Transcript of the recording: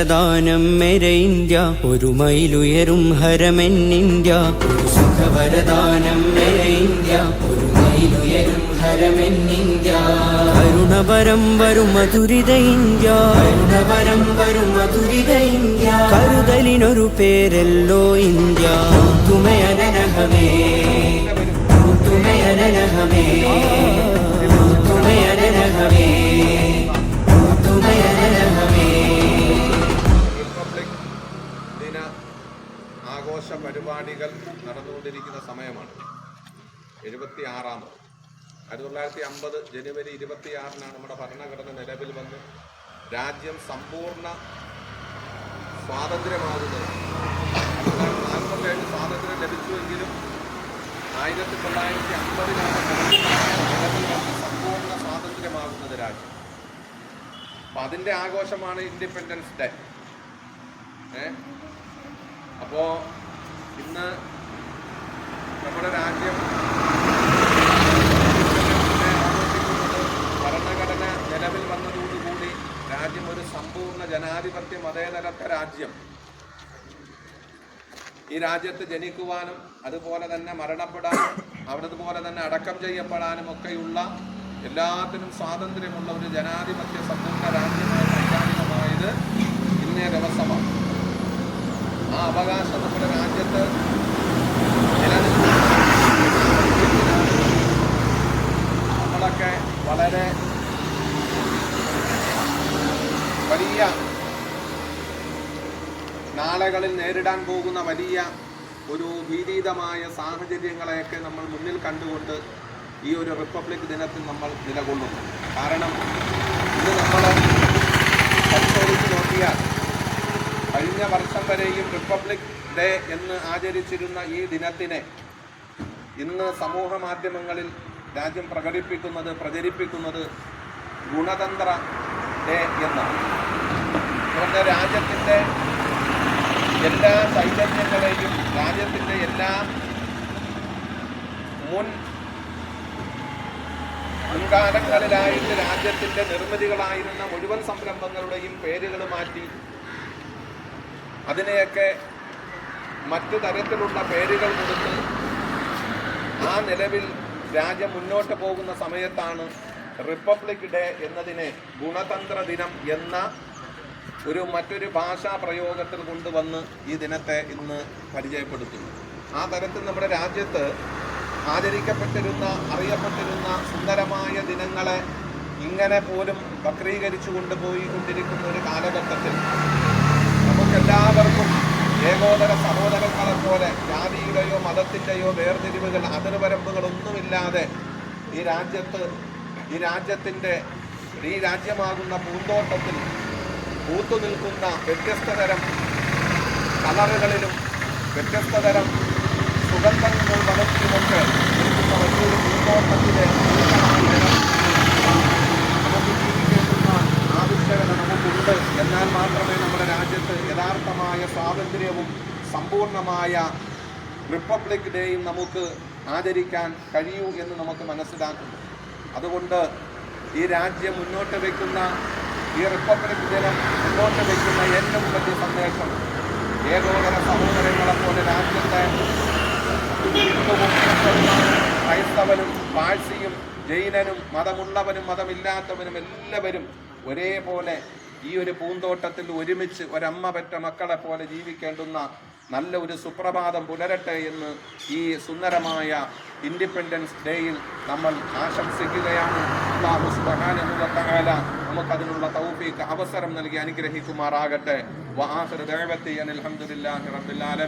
സുഖവരദാനം മെരെ India ഒരു മൈലുയരും ഹരമെന്നിന്ത്യ ഒരു സുഖവരദാനം മെരെ India ഒരു മൈലുയരും ഇന്ത്യ കരുണപരം വരും മധുരിത ഇന്ത്യ. കരുണപരം വരും മധുരിത ഇന്ത്യ. കരുതലിനൊരു പേരല്ലോ ഇന്ത്യ. പരിപാടികൾ നടന്നുകൊണ്ടിരിക്കുന്ന സമയമാണ്. എഴുപത്തി ആറാമത് ആയിരത്തി തൊള്ളായിരത്തി അമ്പത് ജനുവരി ഇരുപത്തിയാറിനാണ് നമ്മുടെ ഭരണഘടന നിലവിൽ വന്ന് രാജ്യം സമ്പൂർണ സ്വാതന്ത്ര്യമാകുന്നത്. നാൽപ്പത്തേഴ് സ്വാതന്ത്ര്യം ലഭിച്ചുവെങ്കിലും ആയിരത്തി തൊള്ളായിരത്തി അമ്പതിനാണ് സമ്പൂർണ സ്വാതന്ത്ര്യമാകുന്നത് രാജ്യം. അപ്പം അതിന്റെ ആഘോഷമാണ് ഇൻഡിപെൻഡൻസ് ഡേ ഏ? അപ്പോൾ ഇന്ന് നമ്മുടെ രാജ്യം ഭരണഘടന നിലവിൽ വന്നതോടുകൂടി രാജ്യം ഒരു സമ്പൂർണ ജനാധിപത്യ മതേതരത്വ രാജ്യം. ഈ രാജ്യത്ത് ജനിക്കുവാനും അതുപോലെ തന്നെ മരണപ്പെടാനും അതുപോലെ തന്നെ അടക്കം ചെയ്യപ്പെടാനും ഒക്കെയുള്ള എല്ലാത്തിനും സ്വാതന്ത്ര്യമുള്ള ഒരു ജനാധിപത്യ സമ്പൂർണ രാജ്യമായി പ്രഖ്യാപിതമായത് ഇന്നേ ദിവസമാണ്. ആ അവകാശം നമ്മുടെ നിലനിൽക്കുന്ന നമ്മളൊക്കെ വളരെ വലിയ നാളുകളിൽ നേരിടാൻ പോകുന്ന വലിയ ഒരു വിപരീതമായ സാഹചര്യങ്ങളെയൊക്കെ നമ്മൾ മുന്നിൽ കണ്ടുകൊണ്ട് ഈ ഒരു റിപ്പബ്ലിക് ദിനത്തിൽ നമ്മൾ നിലകൊള്ളുന്നു. കാരണം ഇത് നമ്മൾ പരിശോധിച്ച് നോക്കിയാൽ കഴിഞ്ഞ വർഷം വരെയും റിപ്പബ്ലിക് ഡേ എന്ന് ആചരിച്ചിരുന്ന ഈ ദിനത്തിനെ ഇന്ന് സമൂഹ മാധ്യമങ്ങളിൽ രാജ്യം പ്രകടിപ്പിക്കുന്നത് പ്രചരിപ്പിക്കുന്നത് ഗുണതന്ത്ര ഡേ എന്നാണ്. അതുകൊണ്ട് രാജ്യത്തിന്റെ എല്ലാ ചൈതന്യങ്ങളെയും രാജ്യത്തിന്റെ എല്ലാ മുൻ മുൻകാലങ്ങളിലായിട്ട് രാജ്യത്തിന്റെ നിർമ്മിതികളായിരുന്ന മുഴുവൻ സംരംഭങ്ങളുടെയും പേരുകൾ മാറ്റി അതിനെയൊക്കെ മറ്റു തരത്തിലുള്ള പേരുകൾ കൊടുത്ത് ആ നിലവിൽ രാജ്യം മുന്നോട്ട് പോകുന്ന സമയത്താണ് റിപ്പബ്ലിക് ഡേ എന്നതിനെ ഗുണതന്ത്ര ദിനം എന്ന ഒരു മറ്റൊരു ഭാഷാ പ്രയോഗത്തിൽ കൊണ്ടുവന്ന് ഈ ദിനത്തെ ഇന്ന് പരിചയപ്പെടുത്തുന്നു. ആ തരത്തിൽ നമ്മുടെ രാജ്യത്ത് ആചരിക്കപ്പെട്ടിരുന്ന അറിയപ്പെട്ടിരുന്ന സുന്ദരമായ ദിനങ്ങളെ ഇങ്ങനെ പോലും വക്രീകരിച്ചു കൊണ്ടുപോയി കൊണ്ടിരിക്കുന്ന ഒരു കാലഘട്ടത്തിൽ നമുക്കെല്ലാവർക്കും ഏകോദര സഹോദരങ്ങളെ പോലെ ജാതിയുടെയോ മതത്തിന്റെയോ വേർതിരിവുകൾ അതിർവരമ്പുകളൊന്നുമില്ലാതെ ഈ രാജ്യത്ത് ഈ രാജ്യത്തിന്റെ ഈ രാജ്യമാകുന്ന പൂന്തോട്ടത്തിൽ പൂത്തു നിൽക്കുന്ന വ്യത്യസ്ത തരം കളറുകളിലും വ്യത്യസ്ത തരം സുഗന്ധങ്ങൾ വളർത്തിയുമൊക്കെ നിൽക്കുന്ന വലിയൊരു പൂന്തോട്ടത്തിലെ നമുക്ക് ജീവിക്കേണ്ടുന്ന ആവശ്യകത നമുക്കുണ്ട് എന്നാൽ മാത്രമേ നമ്മുടെ രാജ്യത്ത് യഥാർത്ഥമായ സ്വാതന്ത്ര്യവും സമ്പൂർണമായ റിപ്പബ്ലിക് ഡേയും നമുക്ക് ആചരിക്കാൻ കഴിയൂ എന്ന് നമുക്ക് മനസ്സിലാക്കുന്നു. അതുകൊണ്ട് ഈ രാജ്യം മുന്നോട്ട് വയ്ക്കുന്ന ഈ റിപ്പബ്ലിക് ദിനം മുന്നോട്ട് വയ്ക്കുന്ന ഏറ്റവും വലിയ സന്ദേശം ഏകോദര സഹോദരങ്ങളെ പോലെ രാജ്യത്തെ ക്രൈസ്തവനും പാഴ്സിയും ജൈനനും മതമുള്ളവനും മതമില്ലാത്തവനും എല്ലാവരും ഒരേപോലെ ഈ ഒരു പൂന്തോട്ടത്തിൽ ഒരുമിച്ച് ഒരമ്മ പെറ്റ മക്കളെ പോലെ ജീവിക്കേണ്ടുന്ന നല്ല ഒരു സുപ്രഭാതം പുലരട്ടെ എന്ന് ഈ സുന്ദരമായ ഇൻഡിപെൻഡൻസ് ഡേയിൽ നമ്മൾ ആശംസിക്കുകയാണ്. തആല നമുക്കതിനുള്ള തൗഫീഖ് അവസരം നൽകി അനുഗ്രഹിക്കുമാറാകട്ടെ. അനിൽ ഹംദുലില്ലാഹി റബ്ബിൽ ആലമീൻ.